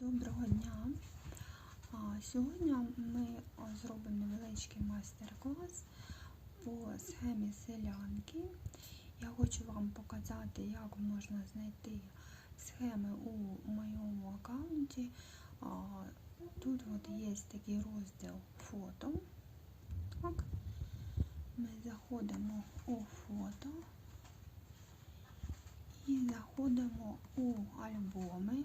Доброго дня! Сьогодні ми зробимо невеличкий майстер-клас по схемі селянки. Я хочу вам показати, як можна знайти схеми у моєму аккаунті. Тут от є такий розділ фото. Так. Ми заходимо у фото і заходимо у альбоми.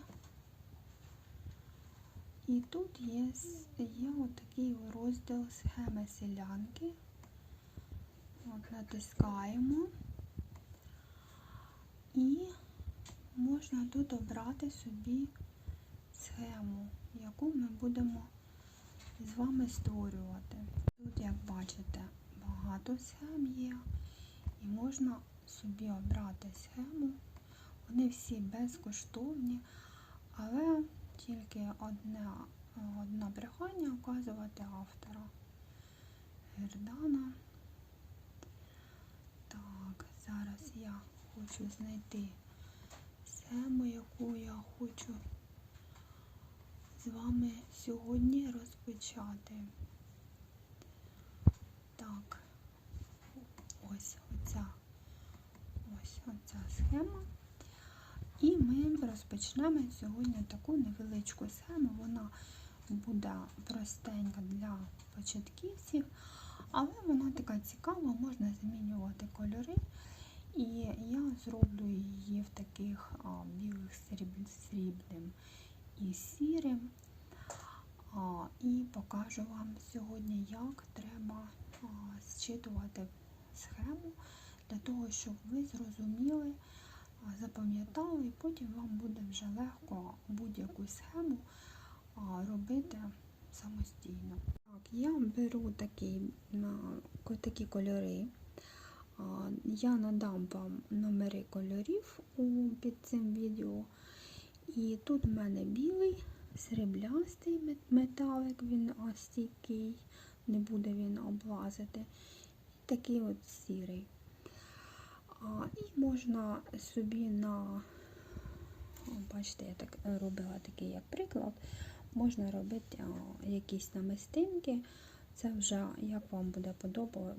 І тут є, є отакий розділ схеми селянки. От натискаємо. І можна тут обрати собі схему, яку ми будемо з вами створювати. Тут, як бачите, багато схем є, і можна собі обрати схему. Вони всі безкоштовні, але тільки одне, одне прохання вказувати автора Гердана. Так, зараз я хочу знайти схему, яку я хочу з вами сьогодні розпочати. Так, ось оця, ось оця схема. І ми розпочнемо сьогодні таку невеличку схему. Вона буде простенька для початківців, але вона така цікава, можна змінювати кольори. І я зроблю її в таких а, білих срібним і сірим. А, і покажу вам сьогодні, як треба а, зчитувати схему для того, щоб ви зрозуміли, запам'ятали, і потім вам буде вже легко будь-яку схему робити самостійно. Так, я беру такі, такі кольори. Я надам вам номери кольорів під цим відео. І тут в мене білий, сріблястий металик, він а, стійкий, не буде він облазити. І такий от сірий. І можна собі на, бачите, я так е, робила такий як приклад, можна робити якісь намистинки. Це вже як вам буде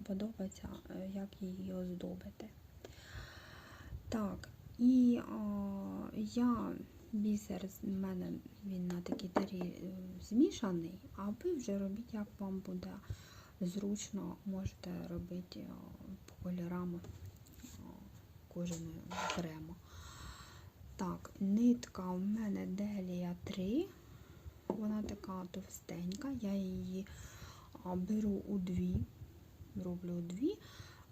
подобатися, е, як її оздобити. Так, і а, я бісер з мене він на такій тарі е, змішаний, а ви вже робіть, як вам буде зручно, можете робити по кольорам кожен окремо. Так, нитка у мене Делія 3. Вона така товстенька, я її беру у дві, роблю у дві,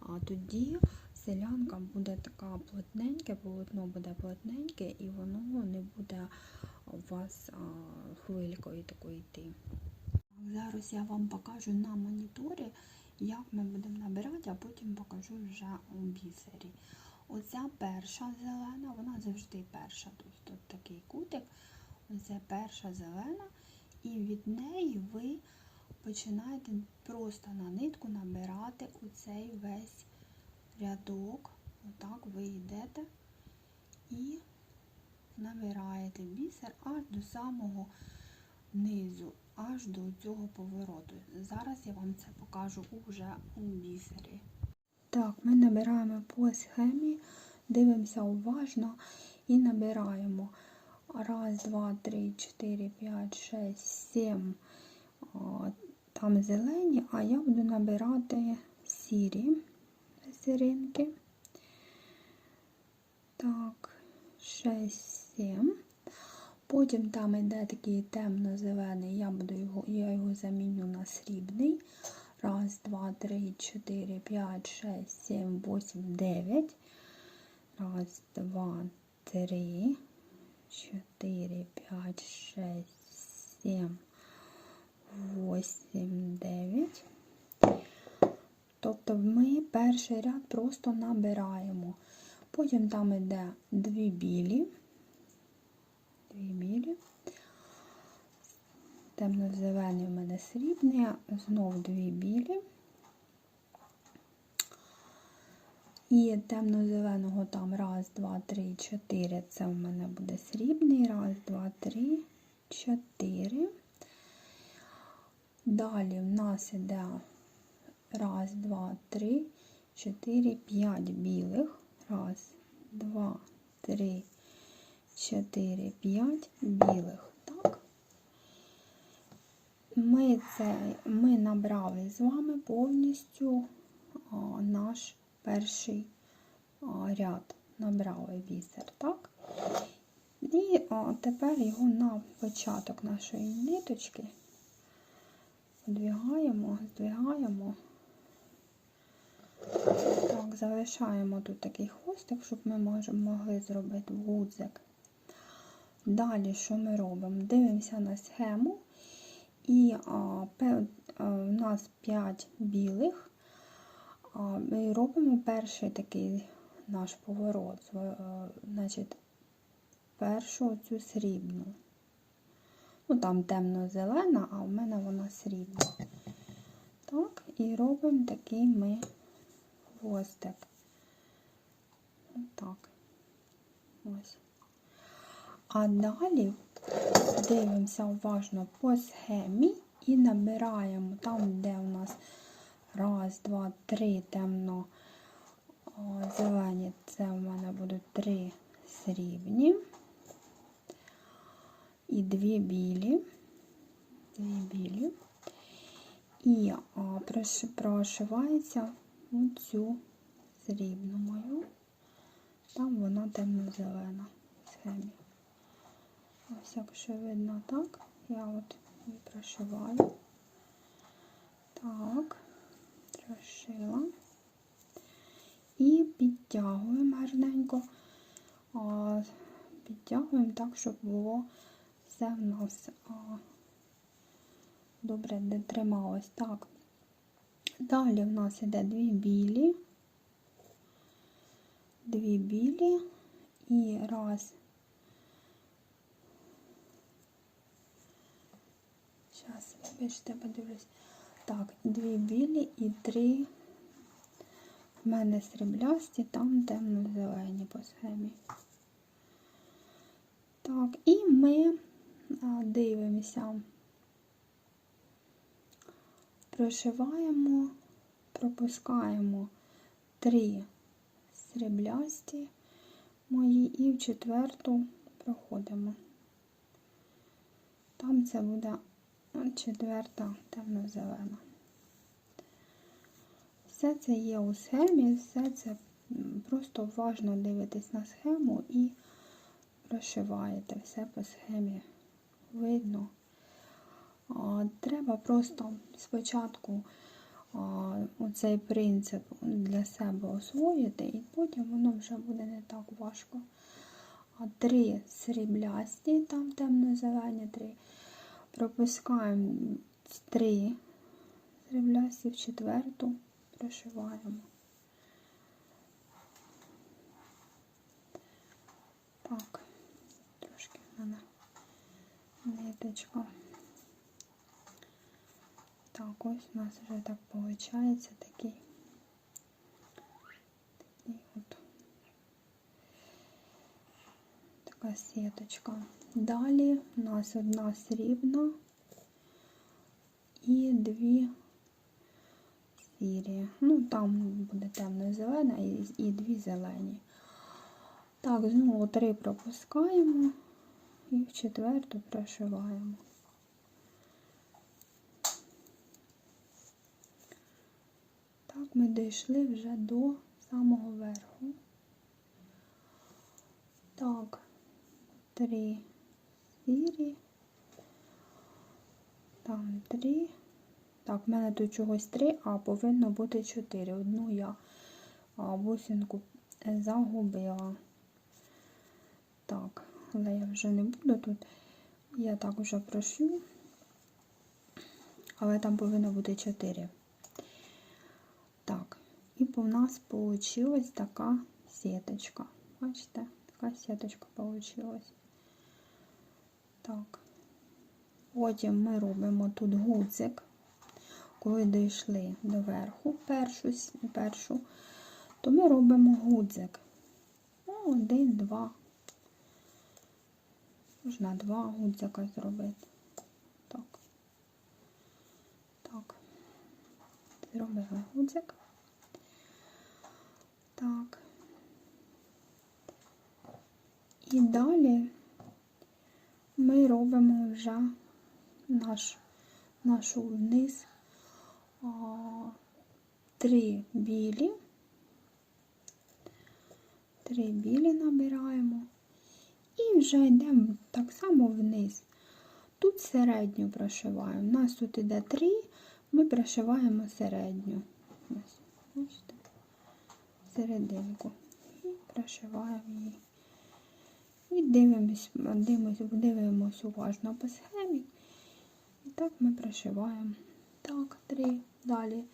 а тоді селянка буде така плотненьке, полотно буде плотненьке, і воно не буде у вас хвилькою такою йти. Зараз я вам покажу на моніторі, як ми будемо набирати, а потім покажу вже у бісері. Оця перша зелена, вона завжди перша. Тобто тут такий кутик. Оце перша зелена, і від неї ви починаєте просто на нитку набирати оцей весь рядок. Отак ви йдете і набираєте бісер аж до самого низу, аж до цього повороту. Зараз я вам це покажу уже у бісері. Так, ми набираємо по схемі, дивимося уважно і набираємо. Раз, два, три, чотири, п'ять, шесть, сім. Там зелені, а я буду набирати сірі сиринки. Так, 6, 7. Потім там йде такий темно-зелений, я я його заміню на срібний. Раз, два, три, чотири, п'ять, шесть, сім, восемь, дев'ять. Раз, два, три, чотири, п'ять, шесть, сім, восемь, дев'ять. Тобто ми перший ряд просто набираємо. Потім там йде дві білі, дві білі. Темно-зелений у мене срібний, знов дві білі. І темно-зеленого там раз, два, три, чотири. Це у мене буде срібний. Раз, два, три, 4. Далі в нас іде раз, два, три, чотири, п'ять білих. Раз, два, три, чотири, п'ять білих. Ми, це, ми набрали з вами повністю наш перший ряд. Набрали бісер, так? І тепер його на початок нашої ниточки здвигаємо, здвигаємо. Так, залишаємо тут такий хвостик, щоб ми могли зробити гудзик. Далі, що ми робимо? Дивимося на схему. І у нас 5 білих. Ми робимо перший такий наш поворот. Е, Значить, першу цю срібну. Ну, там темно-зелена, а в мене вона срібна. Так, і робимо такий ми хвостик. Отак. Ось. А далі дивимося уважно по схемі і набираємо там, де у нас раз, два, три темно зелені, це у мене будуть три срібні і дві білі. Дві білі. І прошивається цю срібну мою. Там вона темно-зелена в схемі. Ось якщо видно так, я от її прошиваю. Так, прошила. І підтягуємо гарненько. А, підтягуємо так, щоб було все в нас добре де трималось. Так. Далі в нас іде дві білі, дві білі і раз. Зараз, вибачте, подивлюсь. Так, дві білі і три в мене сріблясті, там темно-зелені по схемі. Так, і ми дивимося, прошиваємо, пропускаємо три сріблясті мої і в четверту проходимо. Там це буде четверта темно-зелена. Все це є у схемі, все це просто уважно дивитесь на схему і прошиваєте все по схемі. Видно. Треба просто спочатку оцей принцип для себе освоїти, і потім воно вже буде не так важко. Три сріблясті, там темно-зелені три. Пропускаємо три сріблясті в четверту, прошиваємо. Так, трошки в мене ниточка. Так, ось у нас вже так виходить такий. Такий от. Така сіточка. Далі у нас одна срібна і дві сірі. Ну, там буде темно-зелена і, дві зелені. Так, знову три пропускаємо і в четверту прошиваємо. Так, ми дійшли вже до самого верху. Так, три сірі. Там три. Так, в мене тут чогось три, а повинно бути чотири. Одну я бусинку загубила. Так, але я вже не буду тут. Я так вже прошью. Але там повинно бути 4. Так, і у нас вийшла така сіточка. Бачите, така сіточка вийшла. Так. Потім ми робимо тут гудзик. Коли дійшли до верху першу, першу то ми робимо гудзик. Ну, один, два. Можна два гудзика зробити. Так. Так. Зробили гудзик. Так. І далі ми робимо вже наш, нашу вниз а, три білі. Три білі набираємо. І вже йдемо так само вниз. Тут середню прошиваємо. У нас тут іде три, ми прошиваємо середню. Ось, серединку. І прошиваємо її. І дивимось, дивимось, дивимось уважно по схемі. І так ми прошиваємо. Так, три. Далі.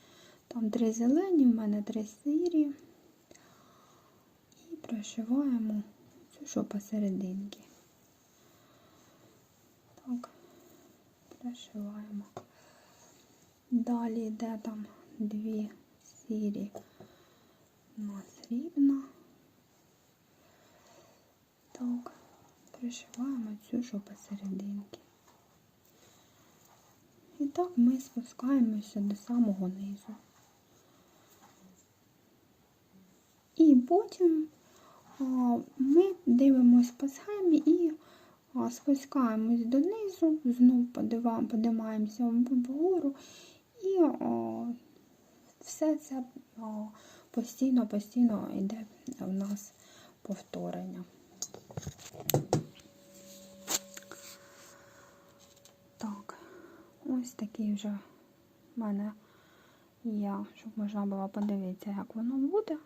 Там три зелені, в мене три сірі. І прошиваємо цю, що посерединки. Так, прошиваємо. Далі йде там дві сірі. У нас рівно. Так, пришиваємо цю, що посерединки. І так ми спускаємося до самого низу. І потім ми дивимось по схемі і спускаємось донизу, знов подиваємо, подимаємося вгору і все це постійно-постійно йде у нас повторення. Так, ось такий вже в мене є, щоб можна було подивитися, як воно буде.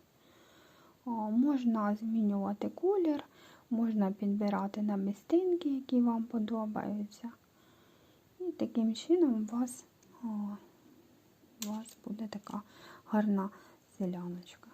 О, можна змінювати колір, можна підбирати намистинки, які вам подобаються. І таким чином у вас, о, у вас буде така гарна селяночка.